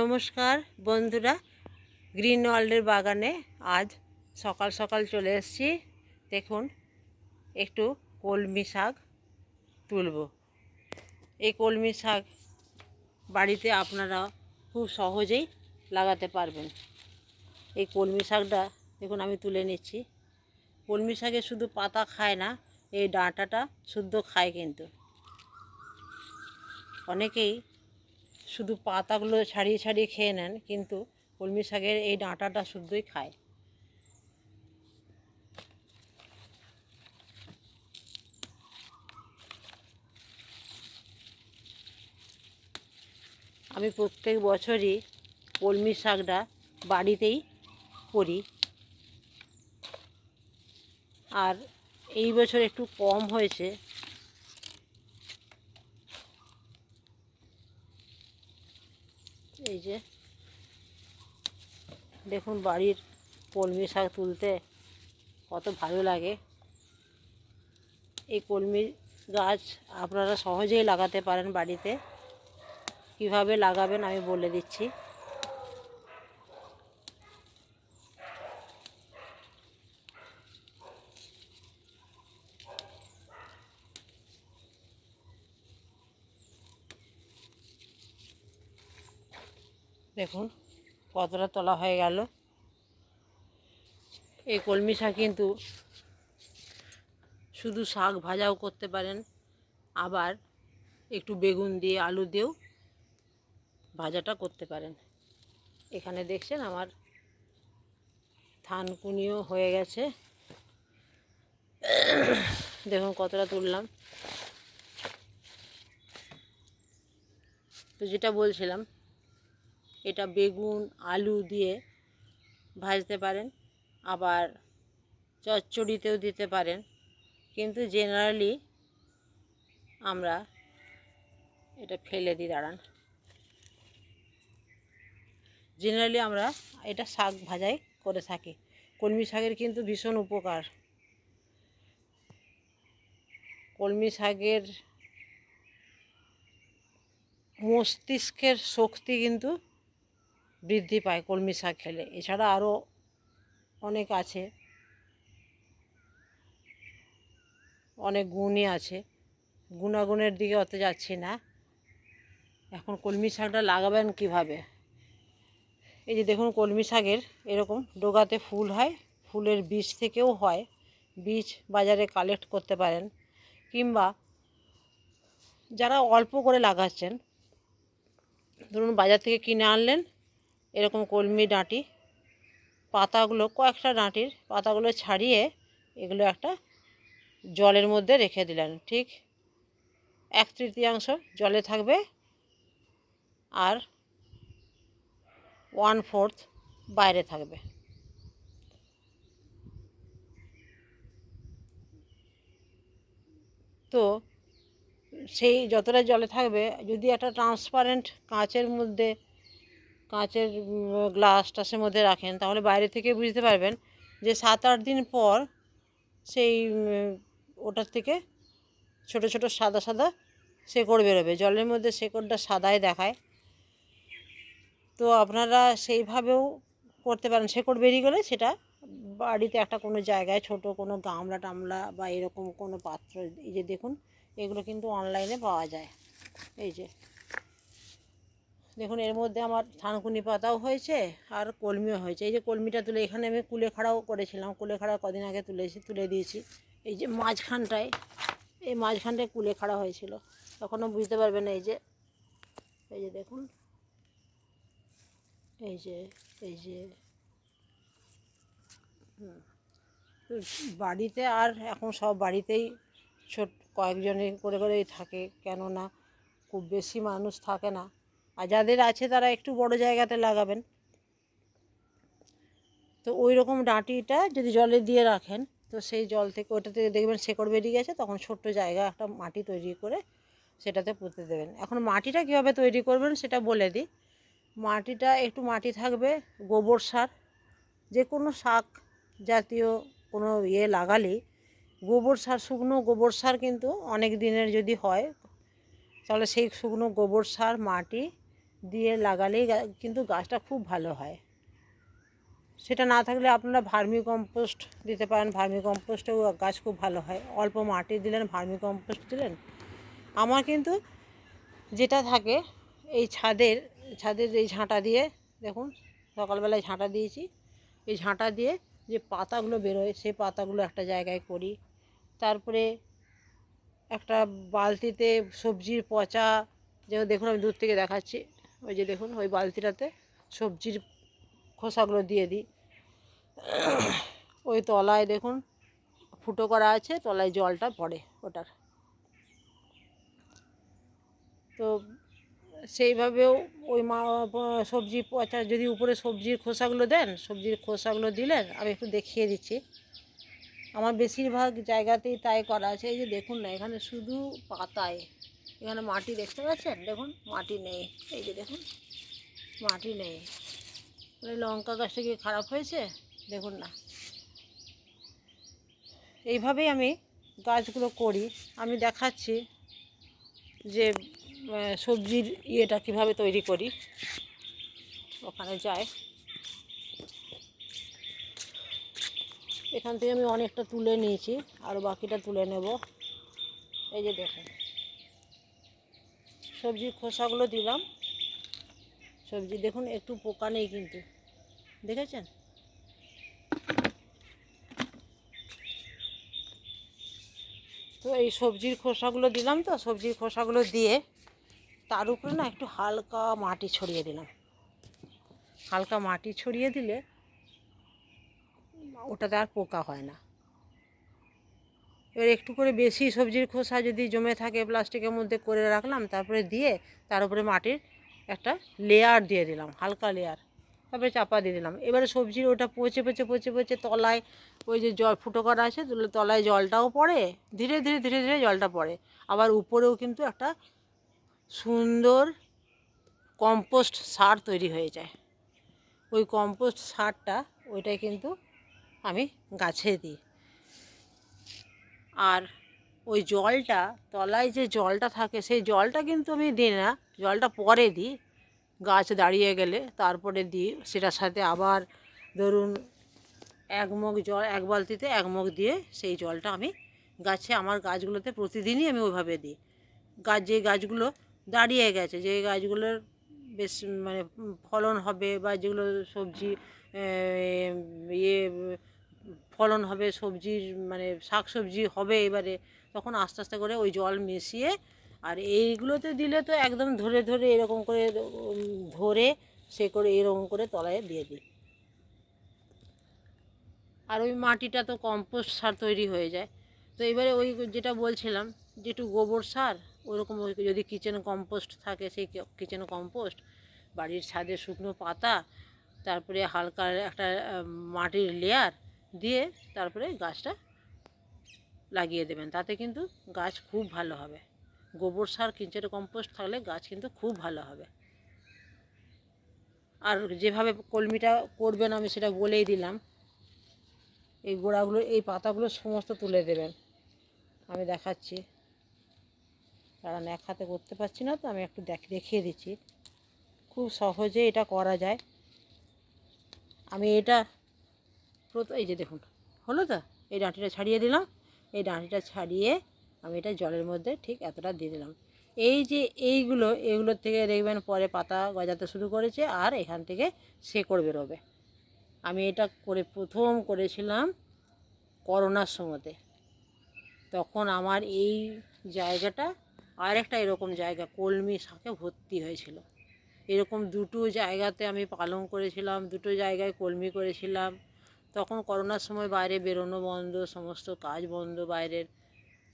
নমস্কার বন্ধুরা গ্রিন ওয়ার্ল্ডের বাগানে আজ সকাল সকাল চলে এসেছি। দেখুন, একটু কলমি শাক তুলব। এই কলমি শাক বাড়িতে আপনারা খুব সহজেই লাগাতে পারবেন। এই কলমি শাকটা, দেখুন, আমি তুলে নিচ্ছি। কলমি শাকে শুধু পাতা খায় না, এই ডাঁটাটা শুদ্ধ খায় কিন্তু। অনেকেই শুধু পাতাগুলো ছাড়িয়ে ছাড়িয়ে খেয়ে নেন, কিন্তু কলমি শাকের এই ডাঁটাটা শুদ্ধই খায়। আমি প্রত্যেক বছরই কলমি শাকটা বাড়িতেই করি। আর এই বছর একটু কম হয়েছে এই যে দেখুন বাড়ির কলমি শাক তুলতে কত ভালো লাগে। এই কলমি গাছ আপনারা সহজেই লাগাতে পারেন বাড়িতে। কীভাবে লাগাবেন আমি বলে দিচ্ছি। দেখুন, কতটা তোলা হয়ে গেল। এই কলমি শাক কিন্তু শুধু শাক ভাজাও করতে পারেন, আবার একটু বেগুন দিয়ে আলু দিয়েও ভাজাটা করতে পারেন। এখানে দেখছেন আমার থানকুনিও হয়ে গেছে। দেখুন কতটা তুললাম। তো যেটা বলছিলাম এটা বেগুন, আলু দিয়ে ভাজতে পারেন, আবার চচ্চড়িতেও দিতে পারেন। কিন্তু জেনারেলি আমরা এটা ফেলে দিই, দাঁড়ান। জেনারেলি আমরা এটা শাক ভাজাই করে থাকি। কলমি শাকের কিন্তু ভীষণ উপকার। কলমি শাকের মস্তিষ্কের শক্তি কিন্তু বৃদ্ধি পায় কলমি শাক খেলে। এছাড়া আরও অনেক আছে। অনেক গুণই আছে। গুণাগুণের দিকে অত যাচ্ছি না। এখন কলমি শাকটা লাগাবেন কীভাবে? এই যে দেখুন কলমি শাকের এরকম ডোগাতে ফুল হয়, ফুলের বীজ থেকেও হয়। বীজ বাজারে কালেক্ট করতে পারেন। কিংবা যারা অল্প করে লাগাচ্ছেন, ধরুন বাজার থেকে কিনে আনলেন এরকম কলমি ডাঁটি, পাতাগুলো, কয়েকটা ডাঁটির পাতাগুলো ছাড়িয়ে এগুলো একটা জলের মধ্যে রেখে দিলেন। ঠিক এক তৃতীয়াংশ জলে থাকবে আর ওয়ান ফোর্থ বাইরে থাকবে। তো সেই যতটা জলে থাকবে, যদি একটা ট্রান্সপারেন্ট কাঁচের মধ্যে কাঁচের গ্লাস টাসের মধ্যে রাখেন। তাহলে বাইরে থেকে বুঝতে পারবেন যে সাত আট দিন পর সেই ওটার থেকে ছোট ছোট সাদা সাদা শেকড় বেরোবে। জলের মধ্যে শেকড়টা সাদাই দেখায়। তো আপনারা সেইভাবেও করতে পারেন। শেকড় বেরিয়ে গেলে সেটা বাড়িতে একটা কোনো জায়গায় ছোট কোনো গামলা টামলা বা এরকম কোনো পাত্র, এই যে দেখুন, এগুলো কিন্তু অনলাইনে পাওয়া যায়। এই যে। দেখুন, এর মধ্যে আমার থানকুনি পাতাও হয়েছে আর কলমিও হয়েছে। এই যে কলমিটা তুলে এখানে আমি কুলেখাড়াও করেছিলাম। কুলেখাড়া কদিন আগে তুলেছি তুলে দিয়েছি। এই যে মাঝখানটায়, এই মাঝখানটায় কুলে কুলেখাড়া হয়েছিল। তখনও বুঝতে পারবেন না এই যে এই যে দেখুন, এই যে এই যে বাড়িতে আর এখন সব বাড়িতেই ছোট কয়েকজনে করে, করেই থাকে। কেননা খুব বেশি মানুষ থাকে না। আর যাদের আছে তারা একটু বড় জায়গাতে লাগাবেন। তো ওই রকম ডাঁটিটা যদি জলে দিয়ে রাখেন, তো সেই জল থেকে ওটা থেকে দেখবেন শেকড় বেরিয়ে গেছে, তখন ছোট্ট জায়গা একটা মাটি তৈরি করে সেটাতে পুঁতে দেবেন। এখন মাটিটা কীভাবে তৈরি করবেন সেটা বলে দিই। মাটিটা একটু মাটি থাকবে, গোবর সার যে কোনো শাক জাতীয় কোনো ইয়ে লাগালে গোবর সার, শুকনো গোবর সার কিন্তু অনেক দিনের যদি হয়, তাহলে সেই শুকনো গোবর সার, মাটি দিয়ে লাগালেই কিন্তু গাছটা খুব ভালো হয়। সেটা না থাকলে আপনারা ভার্মি কম্পোস্ট দিতে পারেন। ভার্মি কম্পোস্টেও গাছ খুব ভালো হয়। অল্প মাটি দিলেন ভার্মি কম্পোস্ট দিলেন। আমার কিন্তু যেটা থাকে, এই ছাদের ছাদের এই ঝাঁটা দিয়ে, দেখুন, সকালবেলায় ঝাঁটা দিয়েছি। এই ঝাঁটা দিয়ে যে পাতাগুলো বেরোয়, সেই পাতাগুলো একটা জায়গায় করি। তারপরে একটা বালতিতে সবজির পচা যে দেখুন আমি দূর থেকে দেখাচ্ছি। ওই যে দেখুন, ওই বালতিটাতে সবজির খোসাগুলো দিয়ে দিই। ওই তলায় দেখুন, ফুটো করা আছে, তলায় জলটা পড়ে ওটার। তো সেইভাবেও ওই মা, সবজি পচা, যদি উপরে সবজির খোসাগুলো দেন, সবজির খোসাগুলো দিলেন, আমি একটু দেখিয়ে দিচ্ছি। আমার বেশিরভাগ জায়গাতেই তাই করা আছে, এই যে দেখুন না, এখানে শুধু পাতায় এখানে মাটি দেখতে পাচ্ছেন? দেখুন, মাটি নেই। এই যে দেখুন, মাটি নেই। মানে লঙ্কা গাছটা কি খারাপ হয়েছে? দেখুন না। এইভাবেই আমি গাছগুলো করি। আমি দেখাচ্ছি যে সবজির ইয়েটা কীভাবে তৈরি করি। ওখানে যায় এখান থেকে আমি অনেকটা তুলে নিয়েছি, আর বাকিটা তুলে নেব। এই যে দেখুন। সবজির খোসাগুলো দিলাম। সবজি দেখুন, একটু পোকা নেই কিন্তু। দেখেছেন? তো এই সবজির খোসাগুলো দিলাম তো, সবজির খোসাগুলো দিয়ে তার উপরে না একটু হালকা মাটি ছড়িয়ে দিলাম। হালকা মাটি ছড়িয়ে দিলে ওটাতে আর পোকা হয় না। এবার একটু করে বেশি সবজির খোসা যদি জমে থাকে প্লাস্টিকের মধ্যে করে রাখলাম, তারপরে দিয়ে তার উপরে মাটির একটা লেয়ার দিয়ে দিলাম, হালকা লেয়ার তারপরে চাপা দিয়ে দিলাম। এবারে সবজির ওটা পচে পচে পচে পচে তলায় ওই যে জল ফুটো করা আছে তুলে তলায় জলটাও পড়ে, ধীরে ধীরে ধীরে ধীরে জলটা পড়ে। আবার উপরেও কিন্তু একটা সুন্দর কম্পোস্ট সার তৈরি হয়ে যায়। ওই কম্পোস্ট সারটা ওইটাই কিন্তু আমি গাছে দিই। আর ওই জলটা, তলায় যে জলটা থাকে, সেই জলটা কিন্তু আমি দিই না। জলটা পরে দিই। গাছ দাঁড়িয়ে গেলে তারপরে দিই। সেটার সাথে আবার ধরুন এক মগ জল, এক বালতিতে এক মগ দিয়ে সেই জলটা আমি গাছে, আমার গাছগুলোতে প্রতিদিনই আমি ওইভাবে দিই। গাছ যে গাছগুলো দাঁড়িয়ে গেছে, যে গাছগুলোর বেশ মানে ফলন হবে বা যেগুলো সবজি ইয়ে ফলন হবে, সবজির মানে শাক সবজি হবে এবারে, তখন আস্তে আস্তে করে ওই জল মিশিয়ে, আর এইগুলোতে দিলে তো একদম ধরে ধরে এরকম করে ধরে সে করে এরকম করে তলায় দিয়ে দিই। আর ওই মাটিটা তো কম্পোস্ট সার তৈরি হয়ে যায়। তো এবারে ওই যেটা বলছিলাম, যে একটু গোবর সার, ওরকম যদি কিচেন কম্পোস্ট থাকে, সেই কিচেন কম্পোস্ট বাড়ির ছাদে শুকনো পাতা, তারপরে হালকা একটা মাটির লেয়ার দিয়ে তারপরে গাছটা লাগিয়ে দেবেন। তাতে কিন্তু গাছ খুব ভালো হবে। গোবর সার কিচেন কম্পোস্ট থাকলে গাছ কিন্তু খুব ভালো হবে। আর যেভাবে কলমিটা করবেন আমি সেটা বলেই দিলাম। এই গোড়াগুলো, এই পাতাগুলো সমস্ত তুলে দেবেন। আমি দেখাচ্ছি। কারণ এক হাতে করতে পারছি না তো আমি একটু দেখ, দেখিয়ে দিচ্ছি। খুব সহজে এটা করা যায়। আমি এটা এই যে দেখুন, হলো তো? এই ডাঁটিটা ছাড়িয়ে দিলাম। এই ডাঁটিটা ছাড়িয়ে আমি এটা জলের মধ্যে ঠিক এতটা দিয়ে দিলাম। এই যে এইগুলো এগুলোর থেকে দেখবেন পরে পাতা গজাতে শুরু করেছে আর এখান থেকে শেকড় বেরোবে। আমি এটা করে প্রথম করেছিলাম করোনার সময়তে। তখন আমার এই জায়গাটা আর একটা এরকম জায়গা, কলমি শাকে ভর্তি হয়েছিল। এরকম দুটো জায়গাতে আমি পালন করেছিলাম, দুটো জায়গায় কলমি করেছিলাম। তখন করোনার সময় বাইরে বেরোনো বন্ধ, সমস্ত কাজ বন্ধ বাইরের।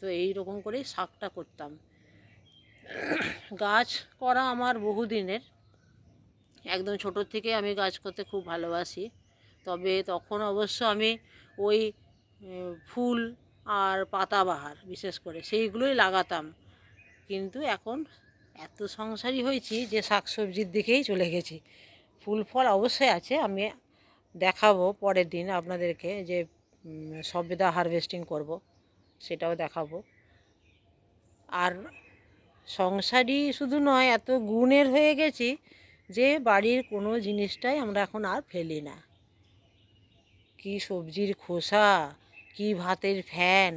তো এই রকম করেই শাকটা করতাম। গাছ করা আমার বহুদিনের। একদম ছোটোর থেকে আমি গাছ করতে খুব ভালোবাসি। তবে তখন অবশ্য আমি ওই ফুল আর পাতাবাহার বিশেষ করে সেইগুলোই লাগাতাম। কিন্তু এখন এত সংসারী হয়েছি যে শাকসবজির দিকেই চলে গেছি। ফুল ফল অবশ্যই আছে, আমি দেখাবো পরের দিন আপনাদেরকে যে সবেদা হারভেস্টিং করব, সেটাও দেখাবো। আর সংসারই শুধু নয়, এত গুণের হয়ে গেছি যে, বাড়ির কোনো জিনিসটাই আমরা এখন আর ফেলি না। কি সবজির খোসা, কি ভাতের ফ্যান,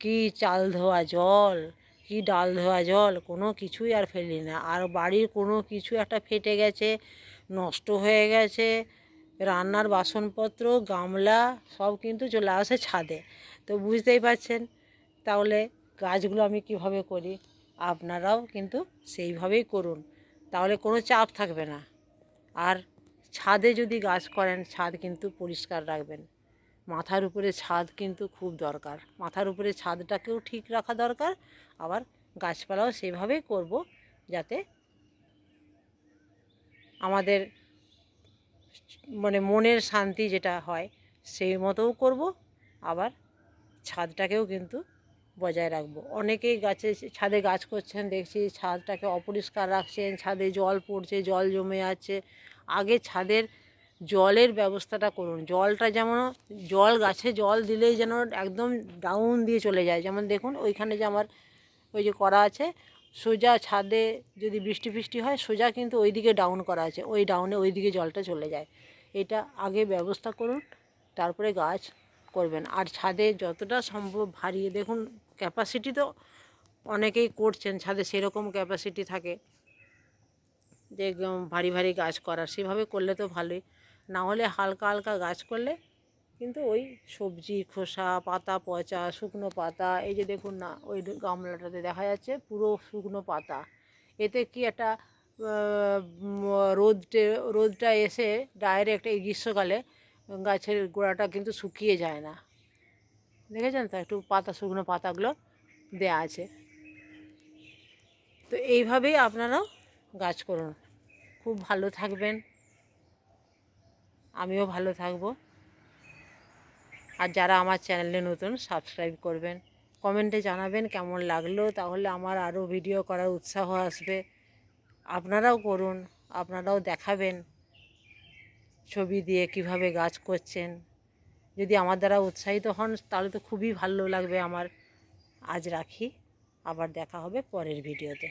কি চাল ধোয়া জল, কি ডাল ধোয়া জল, কোনো কিছুই আর ফেলি না। আর বাড়ির কোনো কিছু একটা ফেটে গেছে, নষ্ট হয়ে গেছে রান্নার বাসনপত্র, গামলা সব কিন্তু চলে আসে ছাদে। তো বুঝতেই পারছেন, তাহলে গাছগুলো আমি কীভাবে করি? আপনারাও কিন্তু সেইভাবেই করুন। তাহলে কোনো চাপ থাকবে না। আর ছাদে যদি গাছ করেন, ছাদ কিন্তু পরিষ্কার রাখবেন। মাথার উপরে ছাদ কিন্তু খুব দরকার। মাথার উপরে ছাদটাকেও ঠিক রাখা দরকার। আবার গাছপালাও সেভাবেই করব যাতে আমাদের মানে মনের শান্তি যেটা হয়, সেই মতোও করব। আবার ছাদটাকেও কিন্তু বজায় রাখব। অনেকেই গাছে ছাদে গাছ করছেন, দেখছি ছাদটাকে অপরিষ্কার রাখছেন, ছাদে জল পড়ছে, জল জমে আছে। আগে ছাদের জলের ব্যবস্থাটা করুন। জলটা যেমন, জল গাছে জল দিলেই যেন একদম ডাউন দিয়ে চলে যায়। যেমন দেখুন, ওইখানে যে আমার ওই যে করা আছে সোজা ছাদে যদি বৃষ্টি ফৃষ্টি হয়, সোজা কিন্তু ওই দিকে ডাউন করা আছে। ওই ডাউনে ওই দিকে জলটা চলে যায়। এটা আগে ব্যবস্থা করুন, তারপরে গাছ করবেন। আর ছাদে যতটা সম্ভব ভারিয়ে দেখুন ক্যাপাসিটি তো অনেকেই করছেন, ছাদে সেরকম ক্যাপাসিটি থাকে যে ভারী ভারী গাছ করার। সেভাবে করলে তো ভালোই। না হলে হালকা হালকা গাছ করলে কিন্তু ওই সবজি, খোসা, পাতা, পচা, শুকনো পাতা, এই যে দেখুন না, ওই গামলাটাতে দেখা যাচ্ছে পুরো শুকনো পাতা। এতে কি একটা রোদটে, রোদটা এসে ডাইরেক্ট এই গ্রীষ্মকালে গাছের গোড়াটা কিন্তু শুকিয়ে যায় না। দেখেছেন তো? একটু পাতা, শুকনো পাতাগুলো দেয়া আছে। তো এইভাবেই আপনারাও গাছ করুন। খুব ভালো থাকবেন। আমিও ভালো থাকব। আর যারা আমার চ্যানেলে নতুন সাবস্ক্রাইব করবেন। কমেন্টে জানাবেন কেমন লাগল, তাহলে আমার আরও ভিডিও করার উৎসাহ আসবে। আপনারাও করুন, আপনারাও দেখাবেন ছবি দিয়ে কীভাবে গাছ করছেন। যদি আমার দ্বারা উৎসাহিত হন, তাহলে তো খুবই ভালো লাগবে আমার। আজ রাখি, আবার দেখা হবে পরের ভিডিওতে